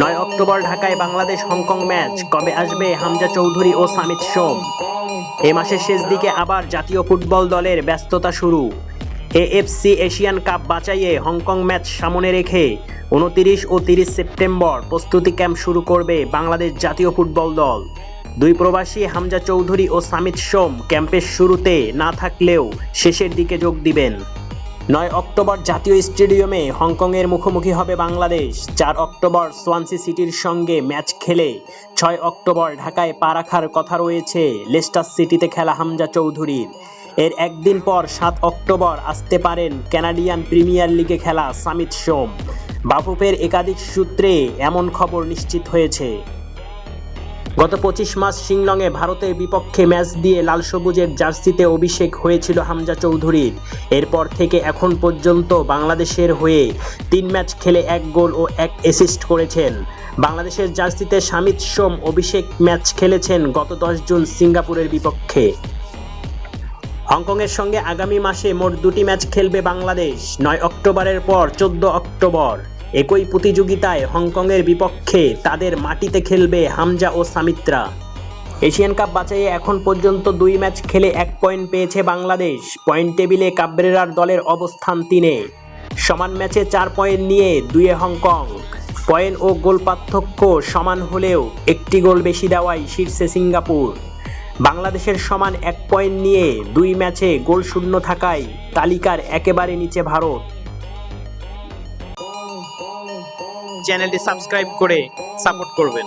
নয় অক্টোবর ঢাকায় Bangladesh Hong Kong match. কবে আসবে হামজা চৌধুরী ও সামিত সোম? এ মাসের শেষ দিকে আবার জাতীয় ফুটবল দলের ব্যস্ততা শুরু। এএফসি এশিয়ান কাপ বাঁচাইয়ে হংকং ম্যাচ সামনে রেখে উনতিরিশ ও তিরিশ সেপ্টেম্বর প্রস্তুতি ক্যাম্প শুরু করবে বাংলাদেশ জাতীয় ফুটবল দল। দুই প্রবাসী হামজা চৌধুরী ও সামিত সোম ক্যাম্পের শুরুতে না থাকলেও শেষের দিকে যোগ দিবেন। নয় অক্টোবর জাতীয় স্টেডিয়ামে হংকংয়ের মুখোমুখি হবে বাংলাদেশ। চার অক্টোবর সোয়ানসি সিটির সঙ্গে ম্যাচ খেলে, ছয় অক্টোবর ঢাকায় পা রাখার কথা রয়েছে লেস্টার সিটিতে খেলা হামজা চৌধুরীর। এর একদিন পর সাত অক্টোবর আসতে পারেন কানাডিয়ান প্রিমিয়ার লিগে খেলা সামিত সোম। বাফুফের একাধিক সূত্রে এমন খবর নিশ্চিত হয়েছে। গত পঁচিশ মাস শিংলংয়ে ভারতের বিপক্ষে ম্যাচ দিয়ে লাল সবুজের জার্সিতে অভিষেক হয়েছিল হামজা চৌধুরীর। এরপর থেকে এখন পর্যন্ত বাংলাদেশের হয়ে তিন ম্যাচ খেলে এক গোল ও এক অ্যাসিস্ট করেছেন। বাংলাদেশের জার্সিতে সামিত সোম অভিষেক ম্যাচ খেলেছেন গত দশ জুন সিঙ্গাপুরের বিপক্ষে। হংকংয়ের সঙ্গে আগামী মাসে মোট দুটি ম্যাচ খেলবে বাংলাদেশ, নয় অক্টোবরের পর চোদ্দ অক্টোবর। একই প্রতিযোগিতায় হংকংয়ের বিপক্ষে তাদের মাটিতে খেলবে হামজা ও সামিত্রা। এশিয়ান কাপ বাছাইয়ে এখন পর্যন্ত দুই ম্যাচ খেলে এক পয়েন্ট পেয়েছে বাংলাদেশ। পয়েন্ট টেবিলে কাবরেরার দলের অবস্থান তিনে। সমান ম্যাচে চার পয়েন্ট নিয়ে দুয়ে হংকং। পয়েন্ট ও গোল পার্থক্য সমান হলেও একটি গোল বেশি দেওয়ায় শীর্ষে সিঙ্গাপুর। বাংলাদেশের সমান এক পয়েন্ট নিয়ে দুই ম্যাচে গোল শূন্য থাকায় তালিকার একেবারে নিচে ভারত। চ্যানেলটি সাবস্ক্রাইব করে সাপোর্ট করবেন